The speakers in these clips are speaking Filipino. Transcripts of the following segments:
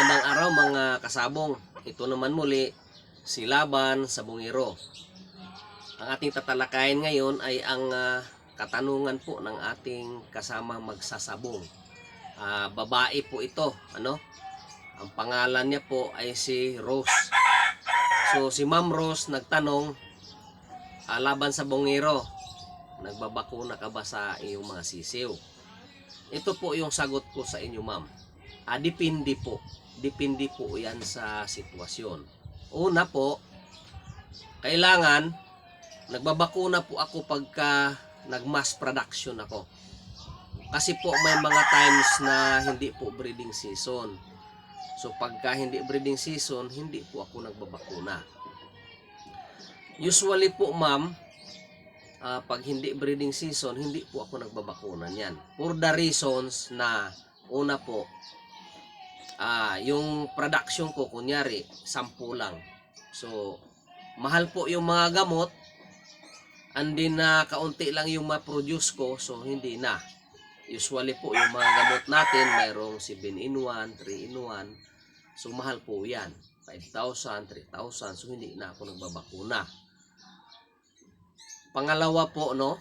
Magandang araw mga kasabong. Ito naman muli si Laban sa Bungiro. Ang ating tatalakayin ngayon ay ang ah, katanungan po ng ating kasama magsasabong. Ah, babae po ito, ano? Ang pangalan niya po ay si Rose. So si Ma'am Rose nagtanong ah, laban sa Bungiro. Nagbabakuna ka ba sa iyong mga sisiw? Ito po yung sagot ko sa inyo, ma'am. Ah, depende po. Depende po yan sa sitwasyon. Una po, kailangan, nagbabakuna po ako pagka nag-mass production ako. Kasi po may mga times na hindi po breeding season. So pagka hindi breeding season, hindi po ako nagbabakuna. Usually po ma'am, ah, pag hindi breeding season, hindi po ako nagbabakuna niyan. For the reasons na una po, ah, yung production ko kunyari, sampu lang. So, mahal po yung mga gamot, and then na kaunti lang yung ma-produce ko, so hindi na. Usually po yung mga gamot natin, mayroong 7 in 1, 3 in 1. So mahal po yan. 5,000, 3,000. So hindi na ako nagbabakuna. Pangalawa po, no,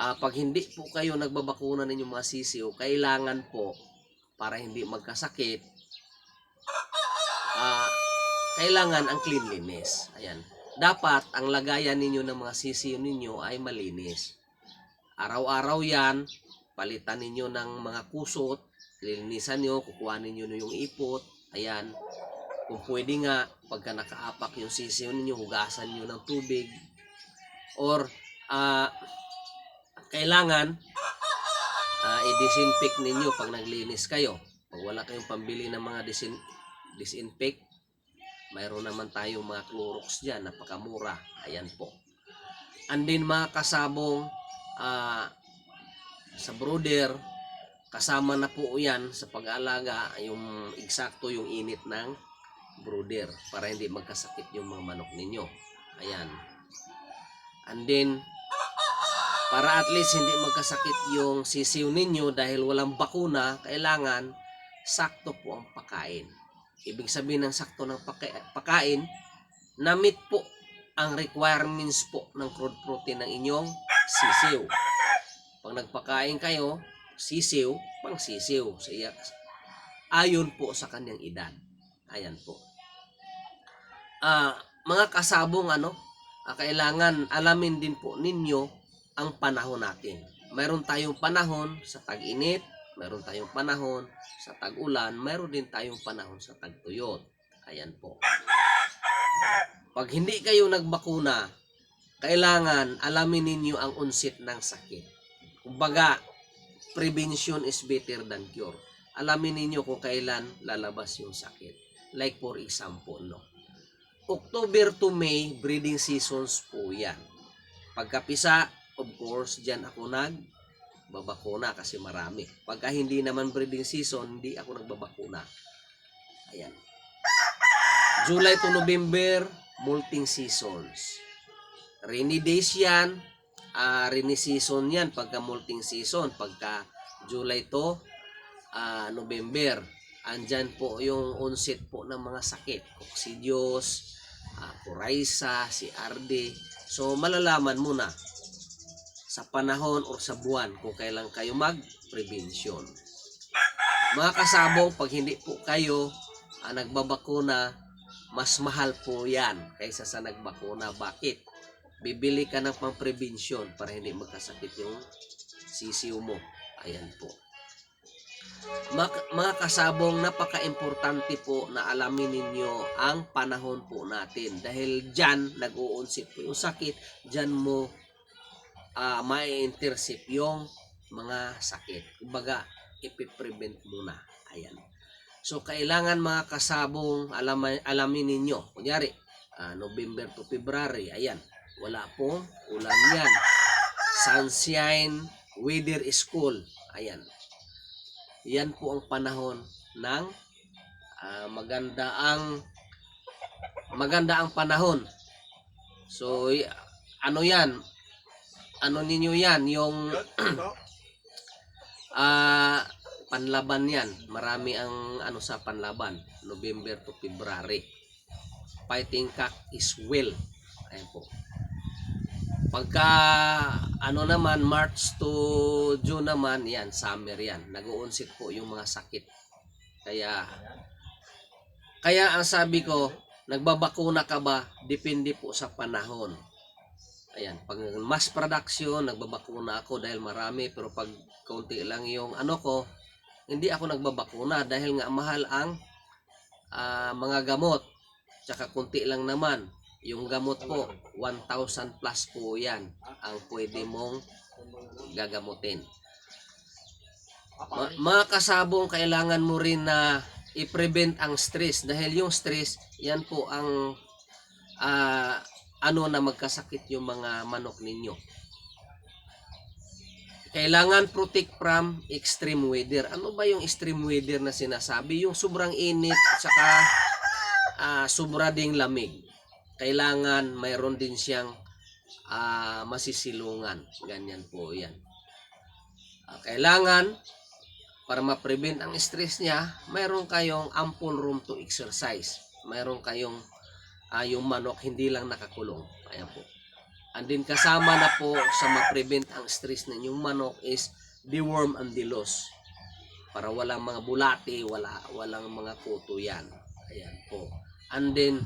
ah, pag hindi po kayo nagbabakuna ng inyong mga sisiw, kailangan po, para hindi magkasakit, ah, kailangan ang cleanliness. Ayan. Dapat ang lagayan ninyo ng mga sisiw ninyo ay malinis. Araw-araw yan, palitan ninyo ng mga kusot, lilinisan nyo, kukuha ninyo yung ipot, ayan. Kung pwede nga, pagka nakaapak yung sisiw ninyo, hugasan nyo ng tubig. Or, ah, kailangan, ah, i-disinfect ninyo pag naglinis kayo. Pag wala kayong pambili ng mga disin disinfect, mayroon naman tayong mga Clorox dyan, napakamura. Ayan po. And then mga kasabong ah, sa brooder, kasama na po yan sa pag-alaga yung eksakto yung init ng brooder para hindi magkasakit yung mga manok ninyo. Ayan. And then, para at least hindi magkasakit yung sisiw ninyo dahil walang bakuna, kailangan sakto po ang pagkain. Ibig sabihin ng sakto ng paka- pagkain, na-meet po ang requirements po ng crude protein ng inyong sisiw. Pag nagpakain kayo, sisiw, pang sisiw. Ayon po sa kanyang edad. Ayan po. Ah, mga kasabong ano, ah, kailangan alamin din po ninyo ang panahon natin. Mayroon tayong panahon sa tag-init, mayroon tayong panahon sa tag-ulan, mayroon din tayong panahon sa tag-tuyot. Ayan po. Pag hindi kayo nagbakuna, kailangan alamin ninyo ang unsit ng sakit. Kumbaga, prevention is better than cure. Alamin ninyo kung kailan lalabas yung sakit. Like for example, no. October to May, breeding seasons po yan. Pagkapisa, of course, dyan ako nag babakuna kasi marami. Pagka hindi naman breeding season, hindi ako nagbabakuna. Ayan. July to November, molting seasons. Rainy days yan, ah rainy season yan pagka molting season. Pagka July to ah, November, andyan po yung onset po ng mga sakit. Coccidios, uh, Coryza, CRD. So malalaman mo na sa panahon o sa buwan kung kailan kayo mag-prevention. Mga kasabong, pag hindi po kayo ah, nagbabakuna, mas mahal po yan kaysa sa nagbakuna. Bakit? Bibili ka ng pang-prevention para hindi magkasakit yung sisiw mo. Ayan po. Mga, mga kasabong, napaka-importante po na alamin ninyo ang panahon po natin. Dahil dyan, nag-uunsip po yung sakit. Dyan mo ah ma-intercept yung mga sakit. Kumbaga, ipiprevent muna. Ayan. So, kailangan mga kasabong alaman, alamin ninyo. Kunyari, ah, November to February, ayan, wala pong ulan yan. Sunshine, weather is cool. Ayan. Yan po ang panahon ng ah, maganda ang maganda ang panahon. So, ano yan? Ano ninyo yan? Yung ah panlaban yan. Marami ang ano sa panlaban. November to February. Fighting cock is well. Ayan po. Pagka ano naman March to June naman yan summer yan. Nag-uunsit po yung mga sakit. Kaya kaya ang sabi ko, nagbabakuna ka ba? Depende po sa panahon. Ayan, pag mass production, nagbabakuna ako dahil marami pero pag kaunti lang yung ano ko, hindi ako nagbabakuna dahil nga mahal ang ah, mga gamot. Tsaka kunti lang naman. Yung gamot po, 1,000 plus po yan ang pwede mong gagamutin. Ma- mga kasabong, kailangan mo rin na i-prevent ang stress dahil yung stress, yan po ang ah, ano na magkasakit yung mga manok ninyo. Kailangan protect from extreme weather. Ano ba yung extreme weather na sinasabi? Yung sobrang init saka ah, sobra ding lamig. Kailangan mayroon din siyang ah, masisilungan. Ganyan po yan. Ah, kailangan para ma-prevent ang stress niya, mayroon kayong ample room to exercise. Mayroon kayong ah, yung manok hindi lang nakakulong. Ayan po. And then kasama na po sa ma-prevent ang stress ng yung manok is deworm and deloss. Para walang mga bulati, wala walang mga kuto yan. Ayan po. And then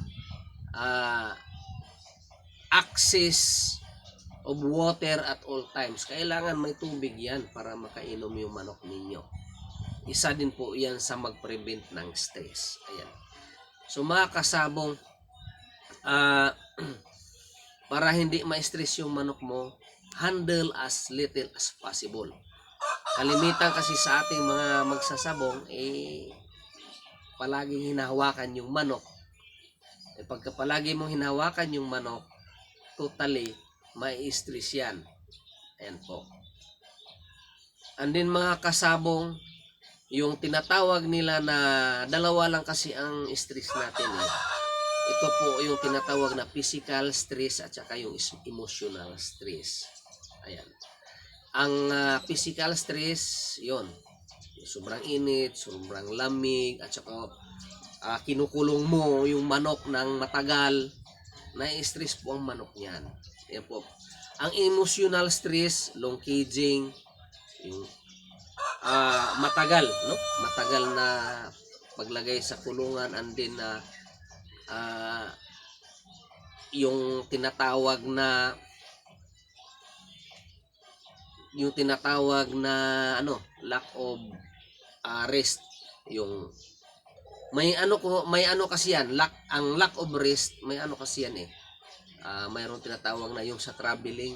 ah, access of water at all times. Kailangan may tubig yan para makainom yung manok ninyo. Isa din po yan sa mag-prevent ng stress. Ayan. So mga kasabong, ah, para hindi ma-stress yung manok mo, handle as little as possible. Kalimitan kasi sa ating mga magsasabong, eh, palaging hinahawakan yung manok. Eh, pagka palagi mong hinahawakan yung manok, totally, may stress yan. Ayan po. And then mga kasabong, yung tinatawag nila na dalawa lang kasi ang stress natin eh. Ito po yung tinatawag na physical stress at saka yung emotional stress. Ayan. Ang ah, physical stress, yon sobrang init, sobrang lamig, at saka ah, kinukulong mo yung manok ng matagal, na-stress po ang manok niyan. Yan po. Ang emotional stress, long caging, yung ah, matagal, no? Matagal na paglagay sa kulungan and then na ah, yung tinatawag na yung tinatawag na ano lack of ah, rest yung may ano ko may ano kasi yan lack ang lack of rest may ano kasi yan eh. Ah, mayroong tinatawag na yung sa traveling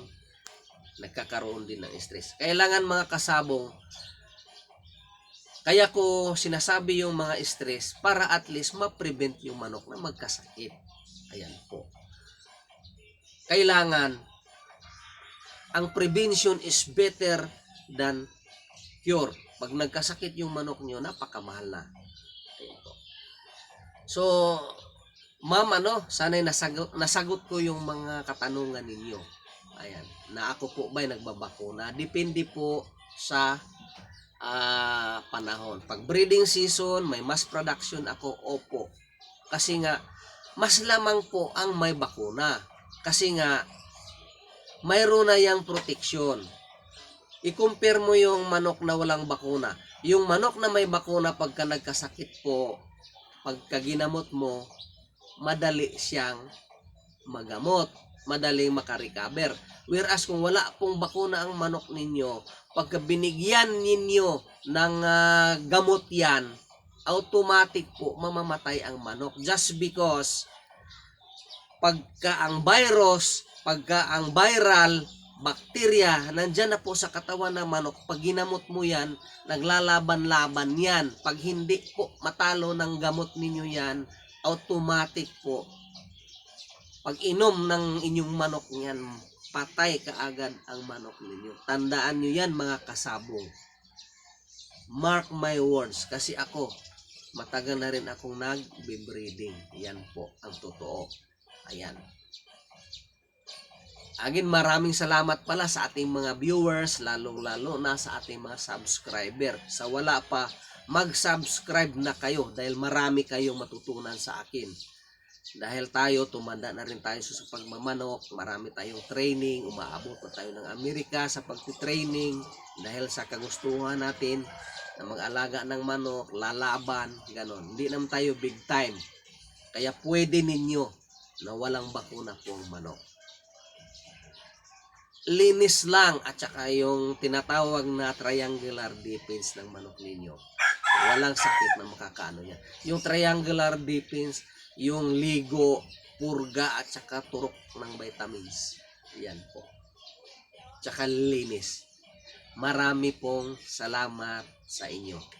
nagkakaroon din ng stress. Kailangan mga kasabong kaya ko sinasabi yung mga stress para at least ma-prevent yung manok na magkasakit. Ayan po. Kailangan ang prevention is better than cure. Pag nagkasakit yung manok nyo, napakamahal na. Ayan po. So, ma'am, ano, sana'y nasagot, nasagot ko yung mga katanungan ninyo. Ayan. Na ako po ba'y nagbabakuna? Depende po sa ah, panahon. Pag breeding season, may mass production ako, opo. Kasi nga, mas lamang po ang may bakuna. Kasi nga, mayroon na yung protection. I-compare mo yung manok na walang bakuna. Yung manok na may bakuna pagka nagkasakit po, pagka ginamot mo, madali siyang magamot. Madaling makarecover. Whereas kung wala pong bakuna ang manok ninyo, pagka binigyan ninyo ng ah, gamot yan, automatic po mamamatay ang manok. Just because pagka ang virus, pagka ang viral, bakterya, nandyan na po sa katawan ng manok. Pag ginamot mo yan, naglalaban-laban yan. Pag hindi po matalo ng gamot ninyo yan, automatic po. Pag inom ng inyong manok niyan, patay kaagad ang manok ninyo. Tandaan nyo yan mga kasabong. Mark my words. Kasi ako, matagal na rin akong nag-breeding. Yan po ang totoo. Ayan. Again, maraming salamat pala sa ating mga viewers, lalong-lalo na sa ating mga subscriber. Sa wala pa, mag-subscribe na kayo dahil marami kayong matutunan sa akin. Dahil tayo, tumanda na rin tayo sa pagmamanok, marami tayong training, umaabot na tayo ng Amerika sa pagtitraining dahil sa kagustuhan natin na mag-alaga ng manok, lalaban, ganon. Hindi naman tayo big time. Kaya pwede ninyo na walang bakuna po ang manok linis lang at saka yung tinatawag na triangular defense ng manok ninyo. Walang sakit na makakaano niya. Yung triangular defense, yung ligo, purga at saka turok ng vitamins. Yan po. Tsaka linis. Marami pong salamat sa inyo.